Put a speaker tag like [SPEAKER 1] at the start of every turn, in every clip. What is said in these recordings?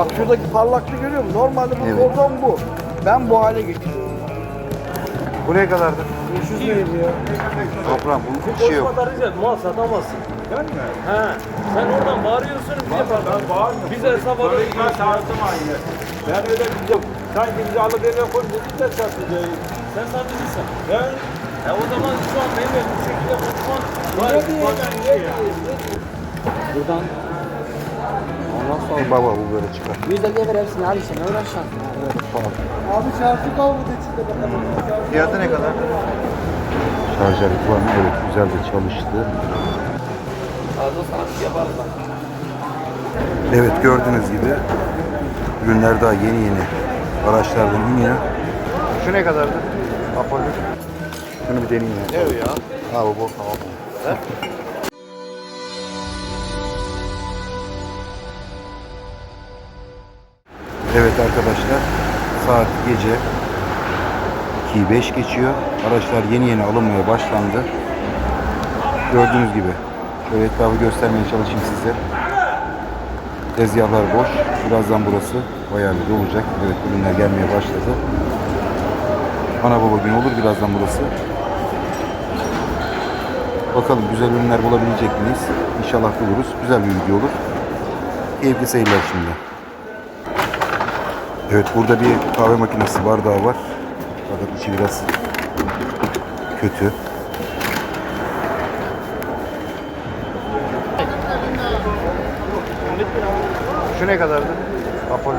[SPEAKER 1] Bak şuradaki parlaklığı görüyor musun? Normalde bu
[SPEAKER 2] Evet.
[SPEAKER 1] kordon bu. Ben bu hale getiriyorum.
[SPEAKER 2] Bu ne kadardı?
[SPEAKER 1] 500 liraydı ya.
[SPEAKER 2] Toprağım bunun bir şey yok.
[SPEAKER 3] Konuşmadan rica mal satamazsın. Ben mi? He. Sen oradan bağırıyorsun bize. Ben bağırmıyorum. Bize hesap alıyorsun.
[SPEAKER 4] Ben tartım aynı. Ben öyle bize sanki bizi alıp eve koymuş da satacağız.
[SPEAKER 3] Sen satıcısın.
[SPEAKER 4] Ben
[SPEAKER 3] E o zaman şu an benimle bu şekilde konuşman var.
[SPEAKER 5] Buradan ondan sonra
[SPEAKER 2] Baba bu böyle çıkar.
[SPEAKER 5] 100 liraya ver hepsini al işte ne uğraşacaksın?
[SPEAKER 1] Abi çarşı kalmadı içinde bakalım.
[SPEAKER 2] Fiyatı ne kadar? Şarj aleti var mı? Evet güzel de çalıştı.
[SPEAKER 5] Fazla sanatçı yaparız bak.
[SPEAKER 2] Evet gördüğünüz gibi ürünler daha yeni yeni araçlardan iniyor. Şu ne kadardı? Apollo. Şunu bir deneyeyim. Ne o ya? Ha bu bu. Tamam. Evet arkadaşlar saat gece 2'yi 5 geçiyor. Araçlar yeni yeni alınmaya başlandı. Gördüğünüz gibi şöyle etrafı göstermeye çalışayım size. Tezgahlar boş. Birazdan burası bayağı bir olacak. Evet ürünler gelmeye başladı. Ana baba gün olur birazdan burası. Bakalım güzel ürünler bulabilecek miyiz? İnşallah buluruz. Güzel bir video olur. Keyifli seyirler şimdi. Evet burada bir kahve makinesi bardağı var. Fakat içi biraz kötü. Şu ne kadardı? Apollo.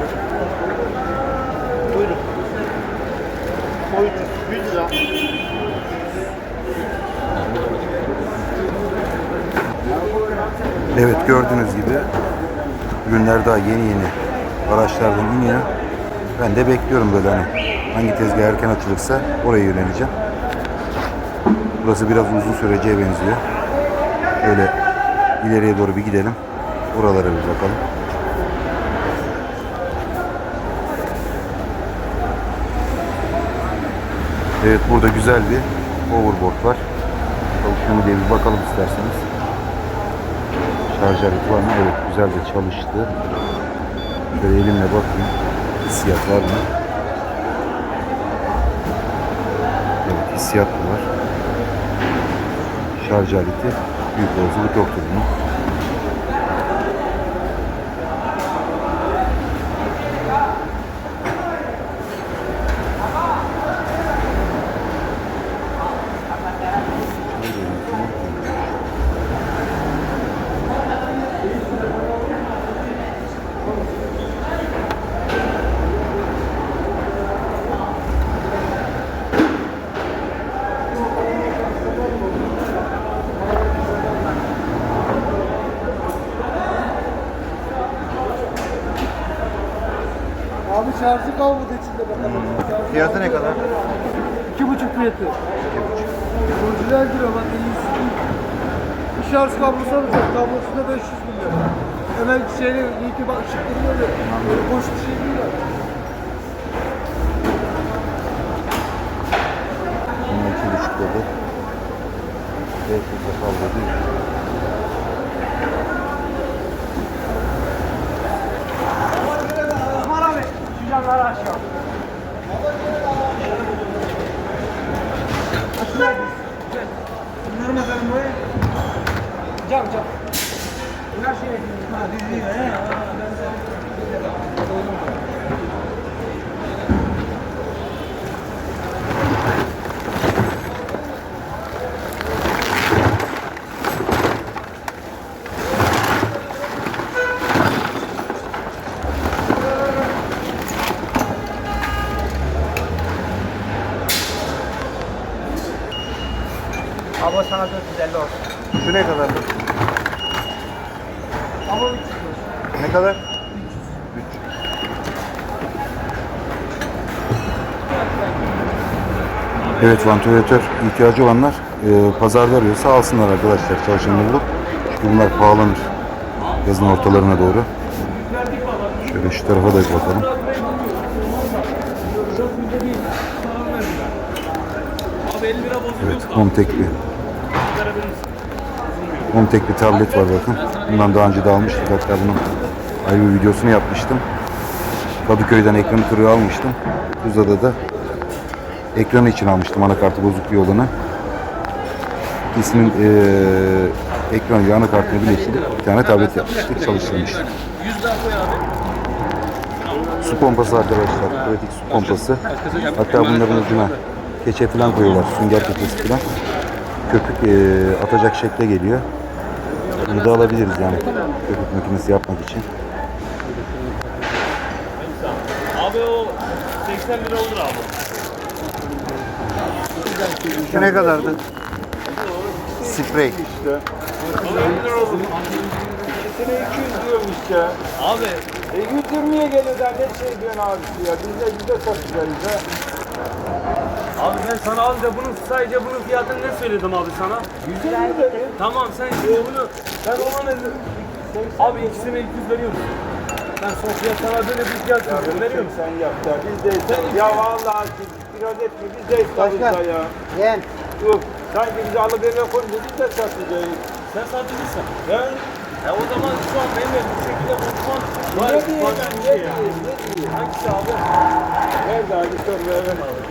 [SPEAKER 2] Evet gördüğünüz gibi ürünler daha yeni yeni araçlardan iniyor. Ben de bekliyorum böyle hani hangi tezgah erken açılırsa oraya yöneleceğim. Burası biraz uzun süreceğe benziyor. Böyle ileriye doğru bir gidelim. Oralara bir bakalım. Evet burada güzel bir overboard var. Çalışıyor diye bir bakalım isterseniz. Şarj aleti var mı? Evet güzel de çalıştı. Şöyle elimle bakayım. Hissiyat var mı? Evet hissiyat var. Şarj aleti. Büyük olasılık yoktur bunun.
[SPEAKER 1] Abi şarjı kalmadı içinde bakalım. Şarjı
[SPEAKER 2] Fiyatı ne kadar?
[SPEAKER 1] İki buçuk fiyatı. Orijinal diyor bak iyisi. Bir şarj kablosu alacak. Kablosu da 500 milyon. Hemen şeyle iyi ki bak ışık duruyor ya. Böyle boş bir şey değil ya.
[SPEAKER 2] Bunun iki buçuk dedi. Evet burada kaldı değil.
[SPEAKER 1] Cam cam. Her şey. Ha diziyor he.
[SPEAKER 2] Evet vantilatör ihtiyacı olanlar e, pazarda arıyorsa alsınlar arkadaşlar çalışanını bulup. Çünkü bunlar pahalanır. Yazın ortalarına doğru. Şöyle şu tarafa da bakalım.
[SPEAKER 3] Abi 50 lira bozuldu.
[SPEAKER 2] Evet Homtek bir Homtek bir tablet var bakın. Bundan daha önce de almıştık. Hatta bunun ayrı bir videosunu yapmıştım. Kadıköy'den ekranı kırığı almıştım. Tuzla'da da ekranı için almıştım anakartı bozuk bir olanı. İkisinin eee ekranı ile anakartını birleştirip bir tane tablet yapmıştık, çalıştırmıştık. Su pompası arkadaşlar, pratik su pompası. Hatta bunların ucuna keçe falan koyuyorlar, sünger keçesi falan. Köpük eee, atacak şekle geliyor. Bunu da alabiliriz yani köpük makinesi yapmak için.
[SPEAKER 3] Abi o 80 lira olur abi.
[SPEAKER 2] Şu ne kadardı? Sprey.
[SPEAKER 6] işte.
[SPEAKER 3] Abi 50 lira olur.
[SPEAKER 6] İkisine 200 diyorum işte.
[SPEAKER 3] Abi
[SPEAKER 6] E 120'ye geliyor da ne şey diyorsun abisi ya. Biz de bize satacağız ha.
[SPEAKER 3] Abi ben sana alınca bunun sadece bunun fiyatını ne söyledim abi sana?
[SPEAKER 6] 120 dedi.
[SPEAKER 3] Tamam sen şimdi bunu ben ona ne dedim? Abi ikisine 200 veriyor musun? Ben son fiyat sana böyle bir fiyat söylüyorum. Veriyor musun?
[SPEAKER 6] Sen yap da biz de Ya vallahi siz biraz etme biz de istiyoruz ya.
[SPEAKER 5] Gel.
[SPEAKER 6] Yok. Sanki bizi alıp eve koyunca biz de satacağız.
[SPEAKER 3] Sen satıcısın.
[SPEAKER 6] Ben
[SPEAKER 3] E o zaman şu an benim de bu şekilde konuşmam var.
[SPEAKER 6] ne diyeyim ne
[SPEAKER 3] şey
[SPEAKER 6] diyeyim ne diyeyim.
[SPEAKER 3] Hangisi abi?
[SPEAKER 6] Nerede abi sor verelim abi.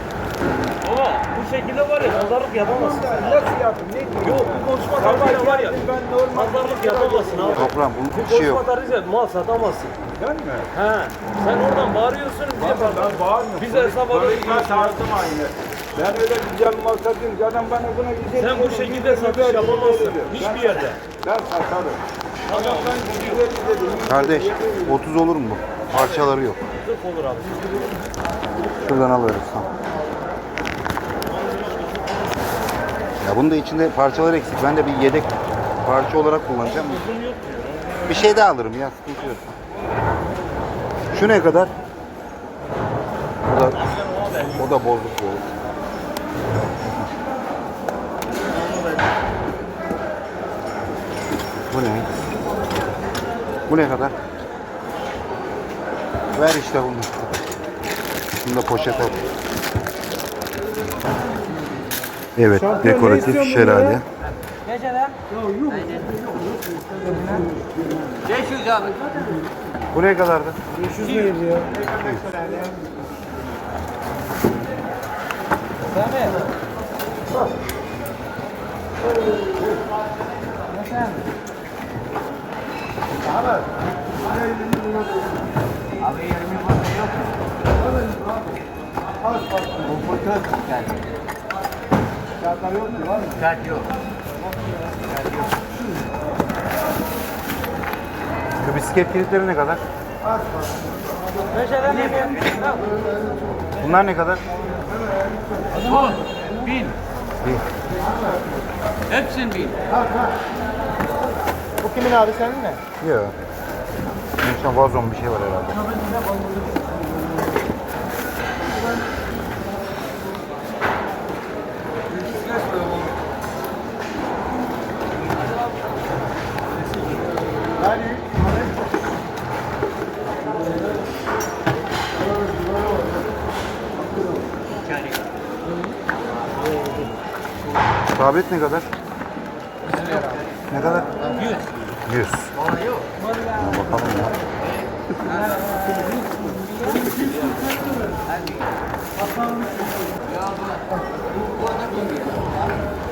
[SPEAKER 3] Ama bu şekilde var ya pazarlık yapamazsın.
[SPEAKER 6] Ben nasıl yapayım ne?
[SPEAKER 3] Yok bu konuşma tarzıyla var ya.
[SPEAKER 6] Ben normal
[SPEAKER 3] Pazarlık yapamazsın abi.
[SPEAKER 2] Toprağım
[SPEAKER 3] Bu
[SPEAKER 2] bunun bir şey yok.
[SPEAKER 3] konuşma tarzıyla mal satamazsın.
[SPEAKER 6] Ben mi?
[SPEAKER 3] He. Sen oradan bağırıyorsun bize
[SPEAKER 6] ben bağırmıyorum.
[SPEAKER 3] Biz hesap alıyoruz.
[SPEAKER 6] Ben tarzım aynı. Ben öyle bir canım satayım adam bana buna güzel
[SPEAKER 3] Sen bu şekilde satış yapamazsın. Hiçbir yerde.
[SPEAKER 6] Ben satarım. Adam ben güzel dedim.
[SPEAKER 2] Kardeş 30 olur mu? Parçaları yok.
[SPEAKER 3] Zıp olur abi.
[SPEAKER 2] Şuradan alırız. Tamam. Ya bunun da içinde parçalar eksik. Ben de bir yedek parça olarak kullanacağım. Bir şey daha alırım ya sıkıntı yok. Şu ne kadar? O da, o da bozuk böyle. Bu ne? Bu ne kadar? Ver işte bunu. Şunu da poşete at. Evet, dekoratif şelale.
[SPEAKER 5] Gece lan. 500 abi.
[SPEAKER 2] Bu ne kadardı?
[SPEAKER 4] 500 neydi ya?
[SPEAKER 5] Sami. Abi 20 fazla yok. Komfortör geldi.
[SPEAKER 4] Fiyatlar yok mu? Var mı?
[SPEAKER 5] Kart yok.
[SPEAKER 2] Şu bisiklet kilitleri ne kadar?
[SPEAKER 5] Meşeden ne
[SPEAKER 2] Bunlar ne kadar?
[SPEAKER 5] Bu. Bin.
[SPEAKER 2] Bir.
[SPEAKER 5] Hepsin bin.
[SPEAKER 4] Bu kimin abi senin mi?
[SPEAKER 2] Yok. Bunun vazon bir şey var herhalde. Tablet ne kadar? Ne kadar? 100. 100. Bakalım ya.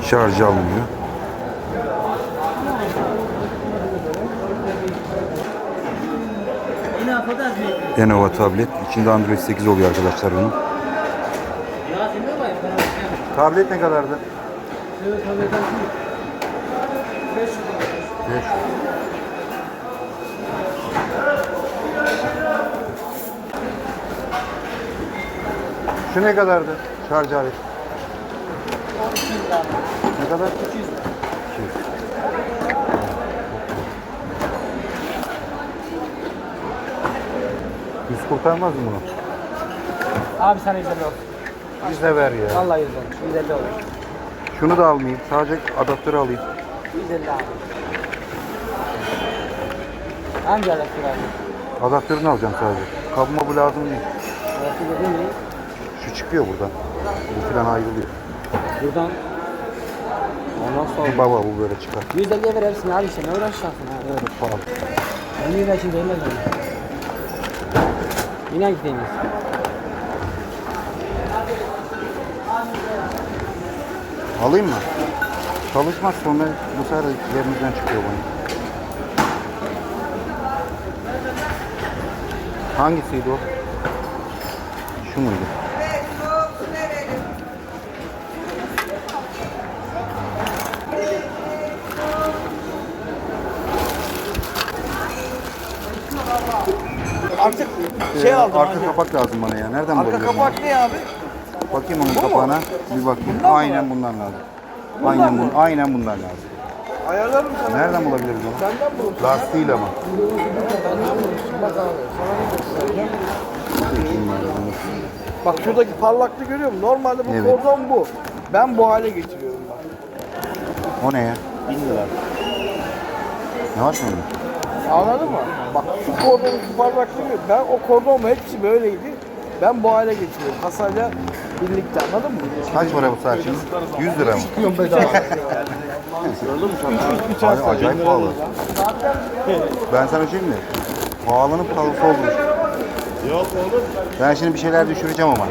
[SPEAKER 2] Şarjı alınıyor. Lenovo tablet. İçinde Android 8 oluyor arkadaşlar bunun. Tablet ne kadardı? 500. Şu ne kadardı? Şarj aleti. Ne kadar? 200. 200. Yüz kurtarmaz mı bunu?
[SPEAKER 5] Abi sana 150 olur.
[SPEAKER 2] Bize ver ya.
[SPEAKER 5] Vallahi 150. 150 olur.
[SPEAKER 2] Şunu da almayayım. Sadece adaptörü alayım.
[SPEAKER 5] 150 abi. Hangi alaktır abi?
[SPEAKER 2] Adaptörünü alacağım sadece. Kabıma bu lazım değil.
[SPEAKER 5] Dediğin ne?
[SPEAKER 2] Şu çıkıyor buradan. Bu falan ayrılıyor.
[SPEAKER 5] Buradan Ondan sonra
[SPEAKER 2] Baba bu böyle çıkar.
[SPEAKER 5] 150'ye ver hepsini abi işte ne uğraşacaksın ha?
[SPEAKER 2] Pahalı.
[SPEAKER 5] 50 lira için değil mi? Yine gideniz.
[SPEAKER 2] Alayım mı? Çalışmaz sonra bu sefer yerimizden çıkıyor bana. Hangisiydi o? Şu muydu?
[SPEAKER 4] Artık şey aldım.
[SPEAKER 2] Arka
[SPEAKER 4] hani.
[SPEAKER 2] kapak lazım bana ya. Nereden
[SPEAKER 4] Arka
[SPEAKER 2] bulabilirim?
[SPEAKER 4] kapak ne abi?
[SPEAKER 2] Bakayım onun kapağına. Bir bakayım. Aynen bundan lazım. aynen, bun, aynen bundan lazım.
[SPEAKER 4] Ayarlarım sana.
[SPEAKER 2] Nereden bulabiliriz onu?
[SPEAKER 4] Senden bulurum.
[SPEAKER 2] Lastiğiyle ama.
[SPEAKER 4] Bak abi sana ne göstereceğim. Bak şuradaki parlaklığı görüyor musun? Normalde bu
[SPEAKER 2] Evet.
[SPEAKER 4] kordon bu. Ben bu hale getiriyorum bak.
[SPEAKER 2] O ne ya?
[SPEAKER 4] 1000 lira.
[SPEAKER 2] Ne var onda?
[SPEAKER 4] Anladın mı? Bak şu kordonun şu parlaklığı yok. Ben o kordon hepsi böyleydi. Ben bu hale getiriyorum. Kasayla birlikte anladın mı?
[SPEAKER 2] Kaç para bu saat şimdi? 100 lira mı?
[SPEAKER 4] Gördün mü sen?
[SPEAKER 2] Ay, acayip pahalı. Ben sana şey mi? Pahalının pahalısı olmuş.
[SPEAKER 4] Yok oğlum.
[SPEAKER 2] Ben şimdi bir şeyler düşüreceğim ama.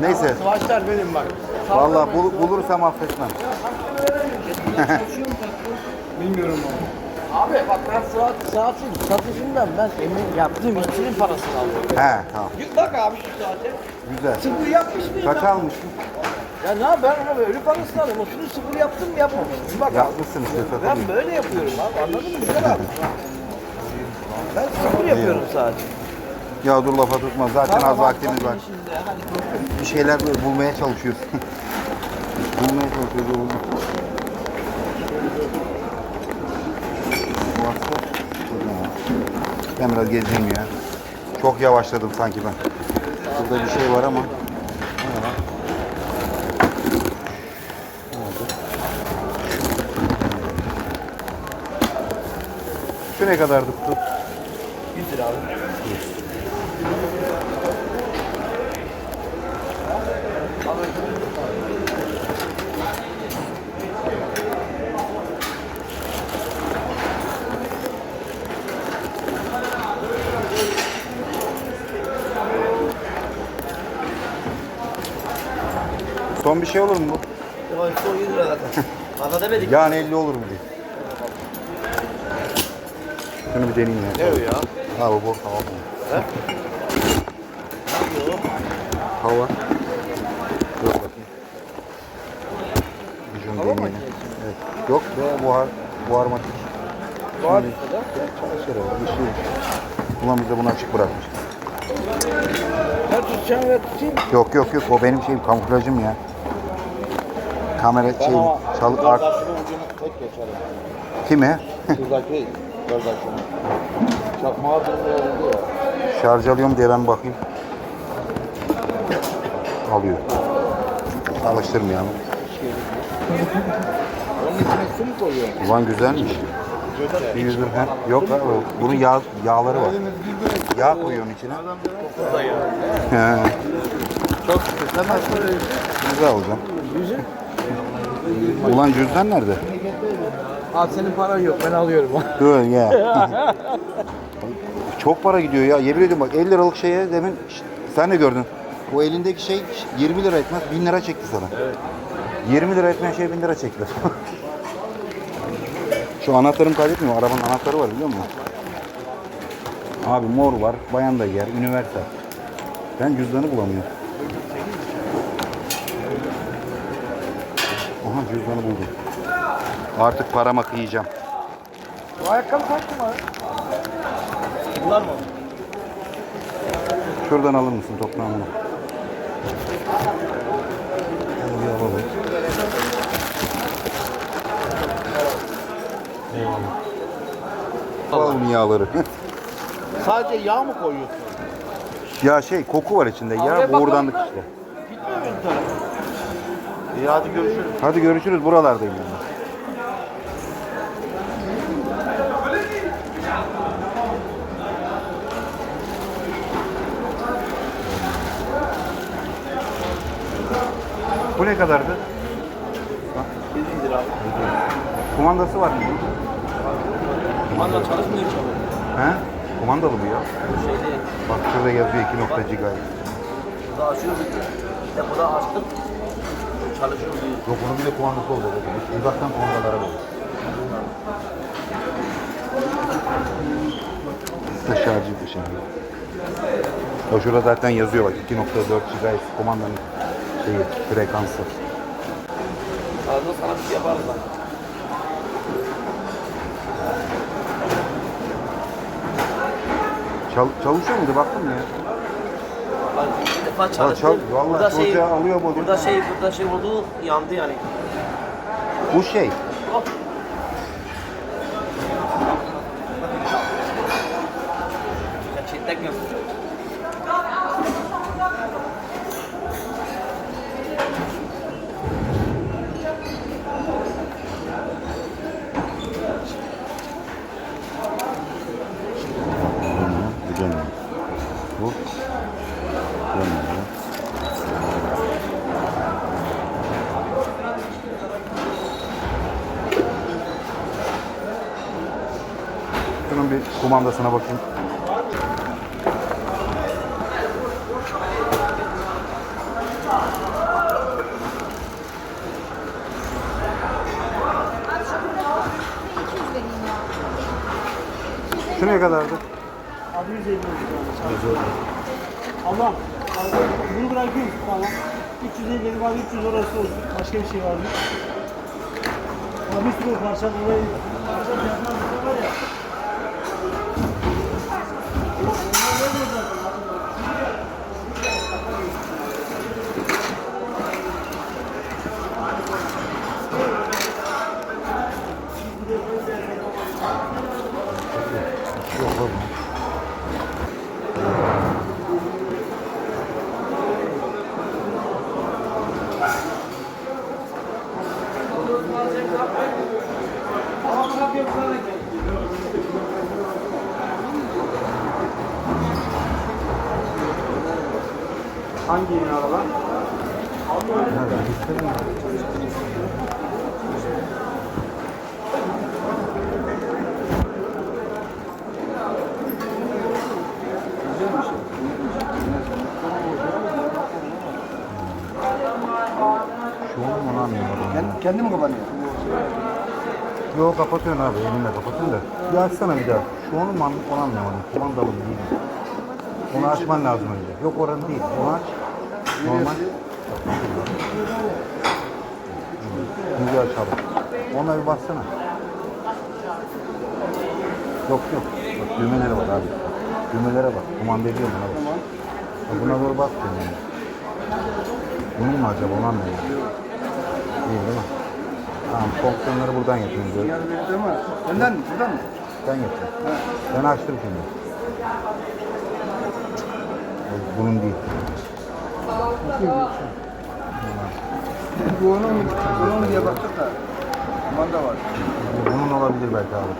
[SPEAKER 2] Neyse.
[SPEAKER 4] Sıvaçlar benim bak.
[SPEAKER 2] Vallahi bul, bulursam affetmem.
[SPEAKER 4] Bilmiyorum onu.
[SPEAKER 5] Abi bak ben saat, saatin satışından ben emin yaptığım işçinin parasını aldım.
[SPEAKER 2] He tamam.
[SPEAKER 4] Bak abi şu saate.
[SPEAKER 2] Güzel.
[SPEAKER 4] Sıfır yapmış mıyım
[SPEAKER 2] Kaç
[SPEAKER 4] ben?
[SPEAKER 2] almıştın?
[SPEAKER 4] Ya ne yap- ben ona böyle parasını alıyorum. O şunu sıfır yaptım mı yapmamışım. Bak abi.
[SPEAKER 2] Yapmışsın işte
[SPEAKER 4] Ben böyle yapıyorum abi anladın mı? Güzel abi. Ben sıfır yapıyorum sadece.
[SPEAKER 2] Ya dur lafa tutma. Zaten az vaktimiz var.
[SPEAKER 4] Şimdi, hadi.
[SPEAKER 2] Bir şeyler böyle bulmaya çalışıyoruz. bulmaya çalışıyoruz. oğlum. Ben biraz gezeyim ya. Çok yavaşladım sanki ben. Burada bir şey var ama. Şu ne kadardı Son bir şey olur mu bu?
[SPEAKER 4] İşte o 100 lira zaten. Fazla demedik.
[SPEAKER 2] Yani 50 olur mu diye. Şunu bir deneyeyim ya.
[SPEAKER 4] Ne o ya?
[SPEAKER 2] Ha bu bu hava bu.
[SPEAKER 4] He?
[SPEAKER 2] Hava. Dur bakayım. Bir şunu deneyeyim. Evet. Yok be buhar. Buharmatik.
[SPEAKER 4] Var.
[SPEAKER 2] Çalışır o. Bir şey. Ulan bize bunu açık bırakmış.
[SPEAKER 4] Ben tutacağım ve tutayım.
[SPEAKER 2] Yok yok yok o benim şeyim kamuflajım ya. Kamera şey çal art.
[SPEAKER 4] tek geçerim.
[SPEAKER 2] Kimi?
[SPEAKER 4] Şuradaki kardeşim. Çakmağa dönüyor ya.
[SPEAKER 2] Şarj alıyorum diye ben bakayım. Alıyor. Alıştırmayalım.
[SPEAKER 4] Onun içine su mu koyuyor?
[SPEAKER 2] Ulan güzelmiş. Bir yüz lira. He, Yok abi bunun yağ, yağları var. Yağ koyuyorsun içine. He.
[SPEAKER 4] Çok. Sen nasıl öyle
[SPEAKER 2] Güzel. Ulan cüzdan nerede?
[SPEAKER 4] Abi senin paran yok ben alıyorum.
[SPEAKER 2] Dur ya. Çok para gidiyor ya. Yemin ediyorum bak 50 liralık şeye demin sen de gördün. O elindeki şey şşt, 20 lira etmez 1000 lira çekti sana. 20 lira etmeyen şey 1000 lira çektiler. Şu anahtarımı kaybetmiyorum. Arabanın anahtarı var biliyor musun? Abi mor var. Bayan da yer. Üniversite. Ben cüzdanı bulamıyorum. Cüzdanı buldum. Artık parama kıyacağım.
[SPEAKER 4] Bu ayakkabı kaç numara? Bunlar mı?
[SPEAKER 2] Şuradan alır mısın toprağını? Bunu bir alalım. Eyvallah. Alalım yağları.
[SPEAKER 4] Sadece yağ mı koyuyorsun?
[SPEAKER 2] ya şey koku var içinde. Ya boğurdanlık
[SPEAKER 4] da.
[SPEAKER 2] işte.
[SPEAKER 4] Gitmiyor muyum tarafa? İyi hadi görüşürüz.
[SPEAKER 2] Hadi görüşürüz. Buralardayım ben. de. Bu ne kadardı?
[SPEAKER 4] 100 lira.
[SPEAKER 2] Kumandası var mı?
[SPEAKER 5] Kumanda çalışmıyor ki abi.
[SPEAKER 2] He? Kumandalı bu ya.
[SPEAKER 5] Şey değil.
[SPEAKER 2] Bak şurada yazıyor 2 GHz.
[SPEAKER 4] Daha açıyoruz. Depoda açtık. Çalışıyor diyor.
[SPEAKER 2] Yok onun bir de kumandası olacak. Uzaktan kumandalara bak. İşte şarjı dışarı. O şurada zaten yazıyor bak 2.4 GHz kumandanın şeyi, frekansı.
[SPEAKER 4] Ağzına sana bir şey yaparız lan.
[SPEAKER 2] Çal, çalışıyor muydu baktın mı ya?
[SPEAKER 4] Defa çalıştı.
[SPEAKER 2] çal- vallahi
[SPEAKER 4] burada şey,
[SPEAKER 2] alıyor bu
[SPEAKER 4] burada şey, burada şey oldu, yandı yani.
[SPEAKER 2] Bu şey. Kumandasına bakayım. Şu ne kadardı?
[SPEAKER 1] Abi 150 lira. Allah. Bunu bırakıyorum. Tamam. 350 dedim abi 300 orası olsun. Başka bir şey var mı? Abi bir sürü parça burayı. Parça fiyatlar
[SPEAKER 2] Anlayamadım. ya.
[SPEAKER 7] Kendi mi kapanıyor?
[SPEAKER 2] Yok kapatıyorsun abi elinle kapatın da. Bir açsana bir daha. Şu onu mu an- onu anlayamadım. Kumandalı mı değil? Onu açman lazım önce. Yok oranı değil. Onu aç. Normal. Bir açalım. Ona bir bassana. Yok yok. Bak düğmeleri var abi. Düğmelere bak. Kumanda ediyor buna bak. Bak Buna doğru bak. Bunun mu acaba onu anlayamadım. Değil değil mi? Tamam fonksiyonları buradan yapıyorum diyor.
[SPEAKER 7] Yani bir ama önden mi? Buradan mı?
[SPEAKER 2] Ben yapıyorum. Ben açtım şimdi. Yok, Bunun değil.
[SPEAKER 7] Bu onun, onun diye baktık da. Kumanda var.
[SPEAKER 2] Bunun olabilir belki abi.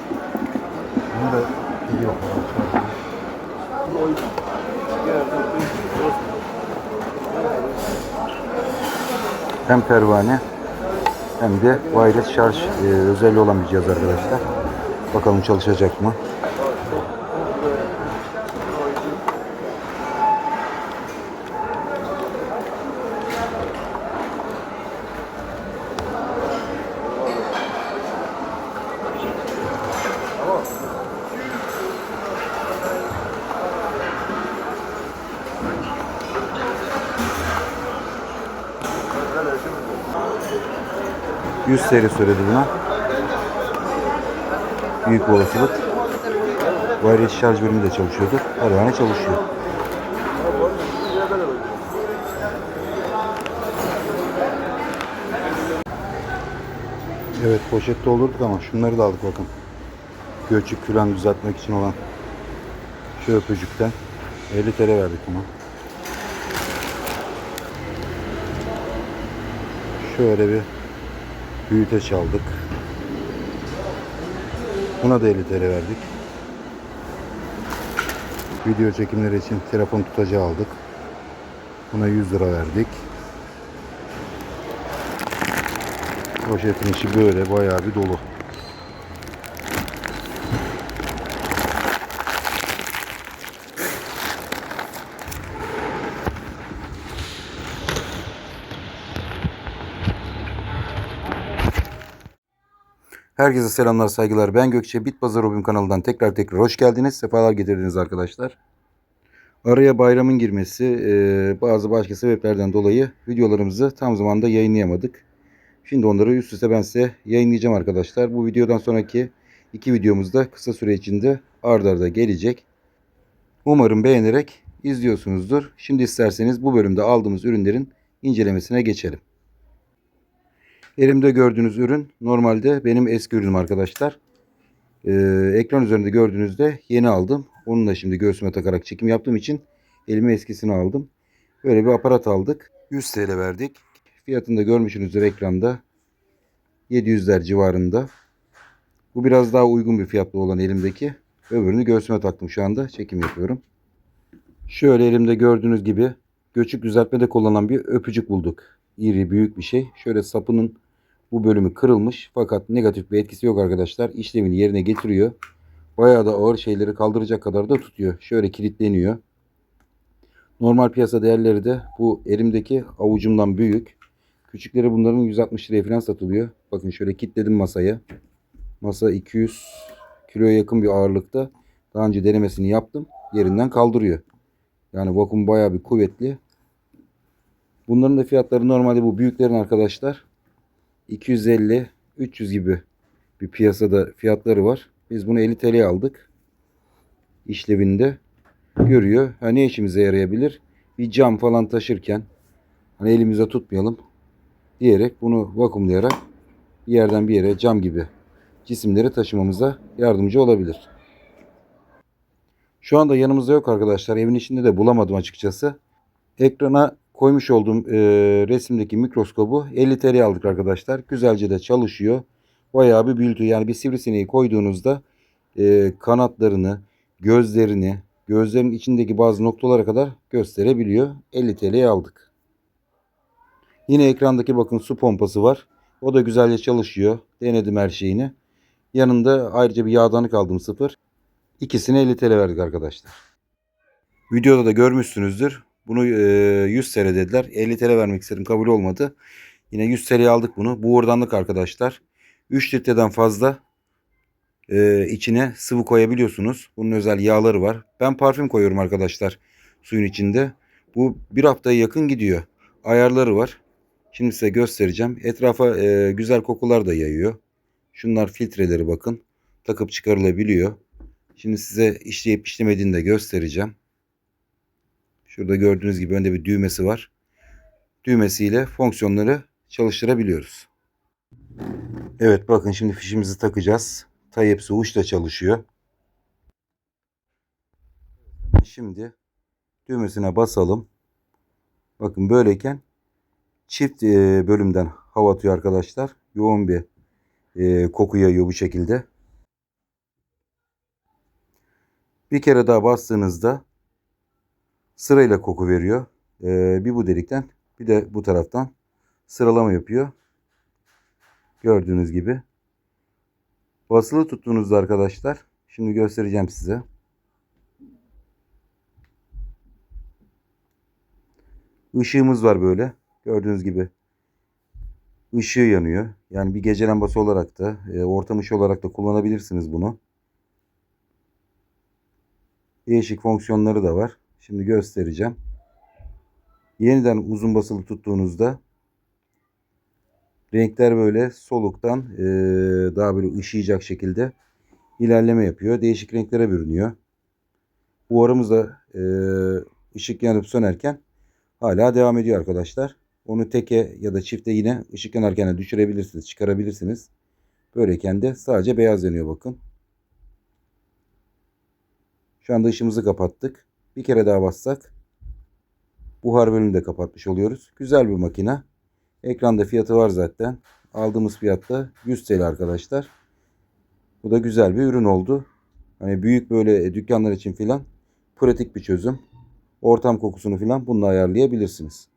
[SPEAKER 2] Bunun da gidiyor. Hem pervane hem de wireless şarj e, özelliği olan bir cihaz arkadaşlar. Bakalım çalışacak mı? Yüz seri söyledi buna. Büyük olasılık. Wireless şarj bölümü de çalışıyordur. Pervane çalışıyor. Evet poşet doldurduk ama şunları da aldık bakın. Göçük falan düzeltmek için olan şu öpücükten 50 TL verdik buna. Şöyle bir büyüteç aldık. Buna da 50 TL verdik. Video çekimleri için telefon tutacağı aldık. Buna 100 lira verdik. Poşetin içi böyle bayağı bir dolu. Herkese selamlar saygılar. Ben Gökçe Bit Pazar Hobim kanalından tekrar tekrar hoş geldiniz. Sefalar getirdiniz arkadaşlar. Araya bayramın girmesi e, bazı başka sebeplerden dolayı videolarımızı tam zamanda yayınlayamadık. Şimdi onları üst üste ben size yayınlayacağım arkadaşlar. Bu videodan sonraki iki videomuz da kısa süre içinde ard arda gelecek. Umarım beğenerek izliyorsunuzdur. Şimdi isterseniz bu bölümde aldığımız ürünlerin incelemesine geçelim. Elimde gördüğünüz ürün normalde benim eski ürünüm arkadaşlar. Ee, ekran üzerinde gördüğünüzde yeni aldım. Onu da şimdi göğsüme takarak çekim yaptığım için elime eskisini aldım. Böyle bir aparat aldık. 100 TL verdik. Fiyatını da görmüşsünüzdür ekranda. 700'ler civarında. Bu biraz daha uygun bir fiyatlı olan elimdeki. Öbürünü göğsüme taktım şu anda. Çekim yapıyorum. Şöyle elimde gördüğünüz gibi göçük düzeltmede kullanılan bir öpücük bulduk. İri büyük bir şey. Şöyle sapının bu bölümü kırılmış fakat negatif bir etkisi yok arkadaşlar. İşlemini yerine getiriyor. Bayağı da ağır şeyleri kaldıracak kadar da tutuyor. Şöyle kilitleniyor. Normal piyasa değerleri de bu elimdeki avucumdan büyük. Küçükleri bunların 160 liraya falan satılıyor. Bakın şöyle kilitledim masaya. Masa 200 kiloya yakın bir ağırlıkta. Daha önce denemesini yaptım. Yerinden kaldırıyor. Yani vakum bayağı bir kuvvetli. Bunların da fiyatları normalde bu büyüklerin arkadaşlar 250 300 gibi bir piyasada fiyatları var. Biz bunu 50 TL'ye aldık. İşlevinde görüyor. Ha ne işimize yarayabilir? Bir cam falan taşırken hani elimize tutmayalım diyerek bunu vakumlayarak bir yerden bir yere cam gibi cisimleri taşımamıza yardımcı olabilir. Şu anda yanımızda yok arkadaşlar. Evin içinde de bulamadım açıkçası. Ekrana koymuş olduğum e, resimdeki mikroskobu 50 TL aldık arkadaşlar. Güzelce de çalışıyor. Bayağı bir büyütü. Yani bir sivrisineği koyduğunuzda e, kanatlarını, gözlerini, gözlerin içindeki bazı noktalara kadar gösterebiliyor. 50 TL'ye aldık. Yine ekrandaki bakın su pompası var. O da güzelce çalışıyor. Denedim her şeyini. Yanında ayrıca bir yağdanlık aldım sıfır. İkisine 50 TL verdik arkadaşlar. Videoda da görmüşsünüzdür. Bunu e, 100 TL dediler. 50 TL vermek istedim. Kabul olmadı. Yine 100 TL'ye aldık bunu. Bu oradanlık arkadaşlar. 3 litreden fazla e, içine sıvı koyabiliyorsunuz. Bunun özel yağları var. Ben parfüm koyuyorum arkadaşlar suyun içinde. Bu bir haftaya yakın gidiyor. Ayarları var. Şimdi size göstereceğim. Etrafa e, güzel kokular da yayıyor. Şunlar filtreleri bakın. Takıp çıkarılabiliyor. Şimdi size işleyip işlemediğini de göstereceğim. Şurada gördüğünüz gibi önde bir düğmesi var. Düğmesiyle fonksiyonları çalıştırabiliyoruz. Evet bakın şimdi fişimizi takacağız. Type-C uçla çalışıyor. Şimdi düğmesine basalım. Bakın böyleyken çift e, bölümden hava atıyor arkadaşlar. Yoğun bir e, koku yayıyor bu şekilde. Bir kere daha bastığınızda sırayla koku veriyor. Ee, bir bu delikten bir de bu taraftan sıralama yapıyor. Gördüğünüz gibi. Basılı tuttuğunuzda arkadaşlar şimdi göstereceğim size. Işığımız var böyle. Gördüğünüz gibi. Işığı yanıyor. Yani bir gece lambası olarak da e, ortam ışığı olarak da kullanabilirsiniz bunu. Değişik fonksiyonları da var. Şimdi göstereceğim. Yeniden uzun basılı tuttuğunuzda renkler böyle soluktan e, daha böyle ışıyacak şekilde ilerleme yapıyor. Değişik renklere bürünüyor. Buharımız da e, ışık yanıp sönerken hala devam ediyor arkadaşlar. Onu teke ya da çifte yine ışık yanarken de düşürebilirsiniz, çıkarabilirsiniz. Böyleyken de sadece beyaz yanıyor bakın. Şu anda ışığımızı kapattık. Bir kere daha bassak buhar bölümünü de kapatmış oluyoruz. Güzel bir makine. Ekranda fiyatı var zaten. Aldığımız fiyatta 100 TL arkadaşlar. Bu da güzel bir ürün oldu. Hani büyük böyle dükkanlar için filan pratik bir çözüm. Ortam kokusunu filan bununla ayarlayabilirsiniz.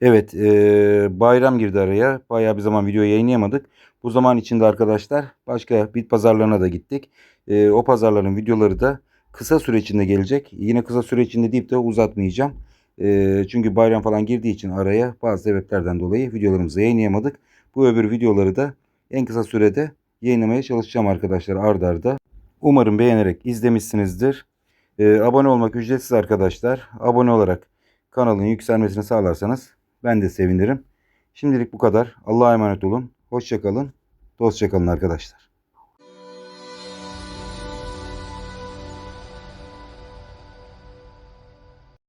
[SPEAKER 2] Evet e, bayram girdi araya. Bayağı bir zaman video yayınlayamadık. Bu zaman içinde arkadaşlar başka bit pazarlarına da gittik. E, o pazarların videoları da kısa süre içinde gelecek. Yine kısa süre içinde deyip de uzatmayacağım. E, çünkü bayram falan girdiği için araya bazı sebeplerden dolayı videolarımızı yayınlayamadık. Bu öbür videoları da en kısa sürede yayınlamaya çalışacağım arkadaşlar ard arda. Umarım beğenerek izlemişsinizdir. Ee, abone olmak ücretsiz arkadaşlar. Abone olarak kanalın yükselmesini sağlarsanız ben de sevinirim. Şimdilik bu kadar. Allah'a emanet olun. Hoşçakalın. Dostça kalın arkadaşlar.